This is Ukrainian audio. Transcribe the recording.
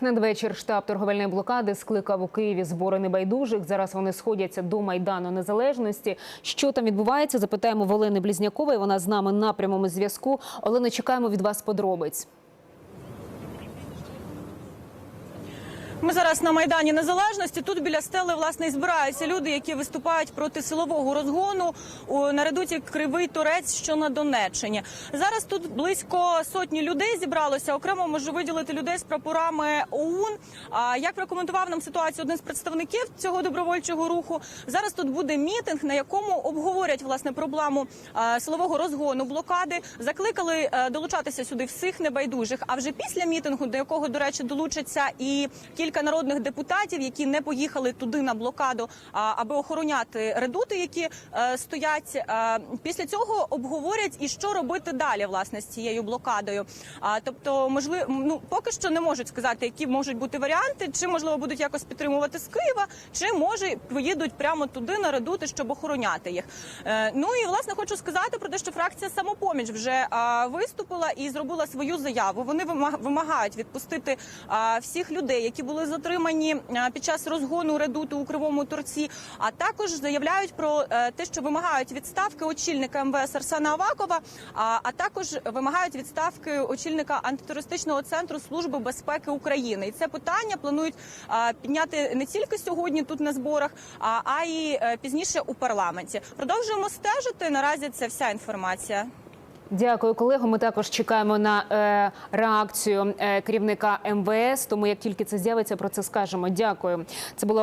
Надвечір штаб торговельної блокади скликав у Києві збори небайдужих. Зараз вони сходяться до майдану незалежності. Що там відбувається? Запитаємо в Олени Близнякової. Вона з нами на прямому зв'язку. Олено, чекаємо від вас подробиць. Ми зараз на майдані незалежності. Тут біля стели власне збираються люди, які виступають проти силового розгону на редуті Кривий Торець, що на Донеччині. Зараз тут близько сотні людей зібралося. Окремо можу виділити людей з прапорами ОУН. А як прокоментував нам ситуацію один з представників цього добровольчого руху? Зараз тут буде мітинг, на якому обговорять власне проблему силового розгону блокади. Закликали е, долучатися сюди всіх небайдужих. А вже після мітингу, до якого до речі долучаться і кілька народних депутатів, які не поїхали туди на блокаду, аби охороняти редути, які е, стоять. Е, після цього обговорять і що робити далі, власне, з цією блокадою. Тобто, можливо, ну поки що не можуть сказати, які можуть бути варіанти, чи можливо будуть якось підтримувати з Києва, чи може поїдуть прямо туди на редути, щоб охороняти їх. Е, ну і власне хочу сказати про те, що фракція самопоміч вже виступила і зробила свою заяву. Вони вимаг- вимагають відпустити всіх людей, які були затримані під час розгону редуту у кривому торці. А також заявляють про е, те, що вимагають відставки очільника МВС Арсена Авакова, а, також вимагають відставки очільника антитерористичного центру Служби безпеки України. І це питання планують підняти не тільки сьогодні тут на зборах, а, й е, пізніше у парламенті. Продовжуємо стежити. Наразі це вся інформація. Дякую, колего. Ми також чекаємо на е, реакцію е, керівника МВС. Тому як тільки це з'явиться, про це скажемо. Дякую. Це було.